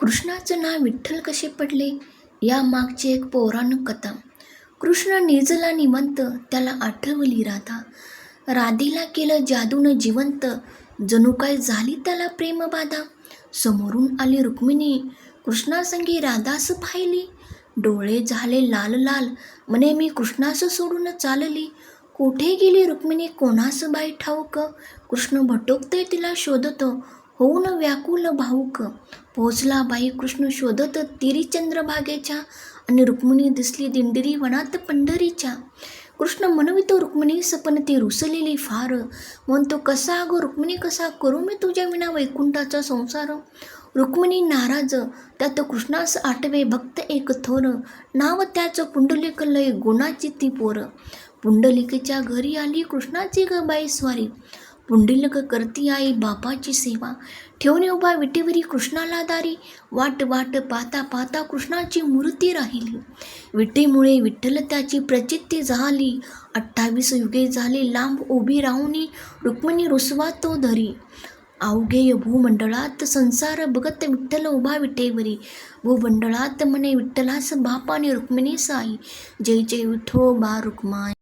कृष्णाचं नाव विठ्ठल कसे पडले? या मागची एक पौराणिक कथा. कृष्ण निर्जला निमंत त्याला आठवली राधा. राधेला केलं जादूनं जिवंत जणू काय झाली त्याला प्रेमबाधा समोरून आली रुक्मिणी. कृष्णासंगी राधास पाहिली. डोळे झाले लाल लाल म्हणे मी कृष्णास सोडून चालली. कोठे गेली रुक्मिणी? कोणास बाई ठाऊक? कृष्ण भटकतोय तिला शोधतो. होऊन व्याकुल भाऊक. पोहोचला बाई कृष्ण शोधत तिरी चंद्रभागेच्या आणि रुक्मिणी दिसली दिंडिरी वनात पंढरीच्या. कृष्ण म्हणवितो रुक्मिणी सपन ती रुसलेली फार. म्हणतो कसा अगं रुक्मिणी कसा करू मी तुझ्या विना वैकुंठाचा संसार? रुक्मिणी नाराज. त्यात कृष्णास आठवे भक्त एक थोर. नाव त्याचं पुंडलिक लय गुणाची ती पोर. पुंडलिकेच्या घरी आली कृष्णाची ग बाई स्वारी. पुंडलिक करती आई बापाची सेवा. ठेवणे उभा विटेवरी कृष्णाला दारी. वाट वाट पाहता पाहता कृष्णाची मूर्ती राहिली. विटेमुळे विठ्ठल त्याची प्रचिती झाली. अठ्ठावीस युगे झाले लांब उभी राहुनी रुक्मिणी रुसवा तो धरी. अवघे भूमंडळात संसार बघत विठ्ठल उभा विटेवरी. भूमंडळात म्हणे विठ्ठलास बाप आणि रुक्मिणी साई जय जय विठो बा रुक्माई.